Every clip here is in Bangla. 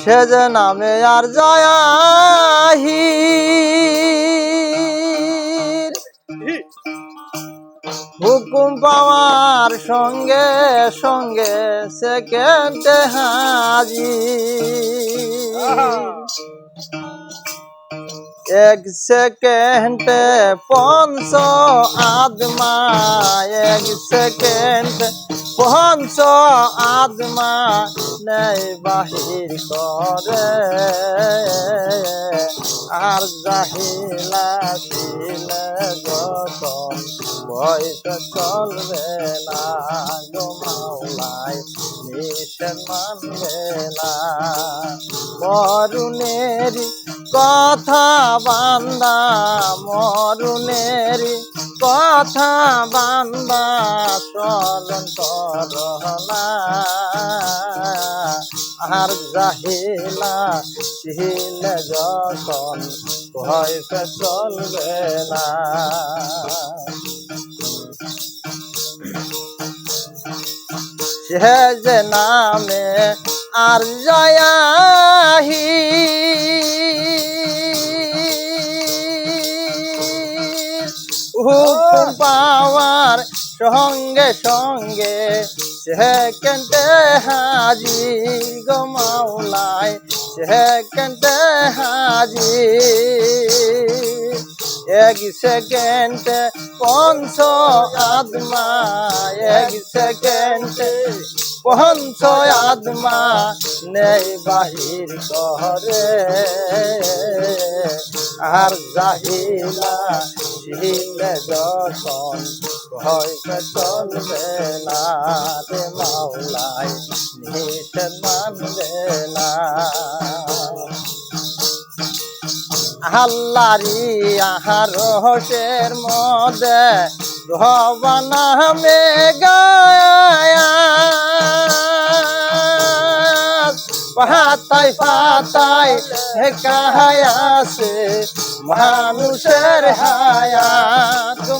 সে যে নামে আর যায়াহি হুকুম পাওয়ার সঙ্গে সঙ্গে সেকেন্ডে হাজি এক সেকেন্ডে পঞ্চ আদমা এক সেকেন্ড পঞ্চ আদমা নেই বাহির করে। আর জাহিলা দিলে যখন বয়স চলবে না গো মাওলাই নিষেধ মানবে কথা বান্দা মরুনেরি কথা বান্দা স্মরণ করলা আর জাহিলা ছিল যখন ভয়সে চলবে না। সে যে নামে আর জয়াহি পাওয়ার সঙ্গে সঙ্গে সেকেন্ডে হাজি গো মাওলায়? সেকেন্ডে হাজি? এক সেকেন্ড পঞ্চ আদমা এক সেকেন্ড পঞ্চ আদমা নেই বাহির করে আর জাহিলা ছিলে যখন ভয়কে চলবে না রে মাওলায় নিষেধ মানবে না। হাল্লারি আহার হোসের মদে ভবনা মে গায়া। পাতাই পাতাই কাহায়াসে মানুষের হায়া।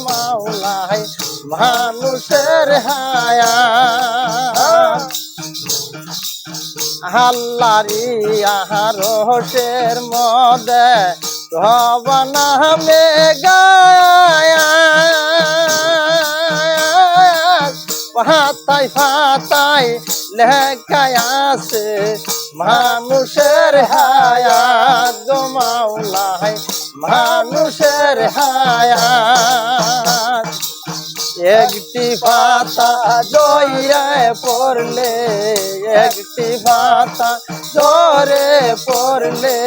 মাওলাই মানুষের হায়া। হাল্লারি আহার হোসের মদে ভবনা মে গায়া। পাতাই পাতাই লেখায় আছে, মানুষের হায়া গো মানুষের হায়া একটি পাতা জয়ে পড়লে, একটি পাতা জরে পড়লে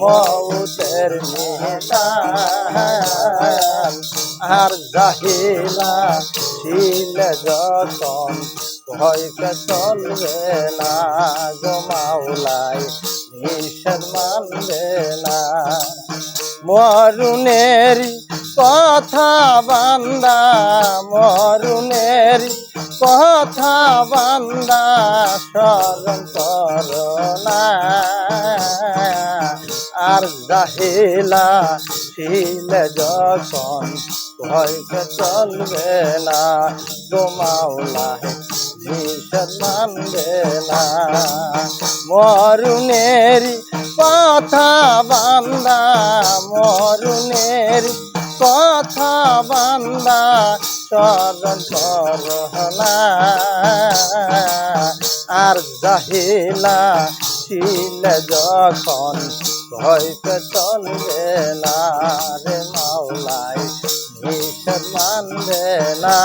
মৌতের নিদান আর জাহিলা ছিল যখন ভয়কে চলবে না গো মাওলাই, নিষেধ মানবে না। মরুনের কথা বান্দা, মরুনের কথা বান্দা, স্মরণ করোনা আর জাহিলা ছিল যখন ভয়কে চলবে না গোমাওলা নিষেধ মানবে না। মরুনের কথা বান্দা মরুনের কথা বান্দা, স্মরণ করহনা আর জাহিলা ছিল যখন ভয়কে চলবে না রে। না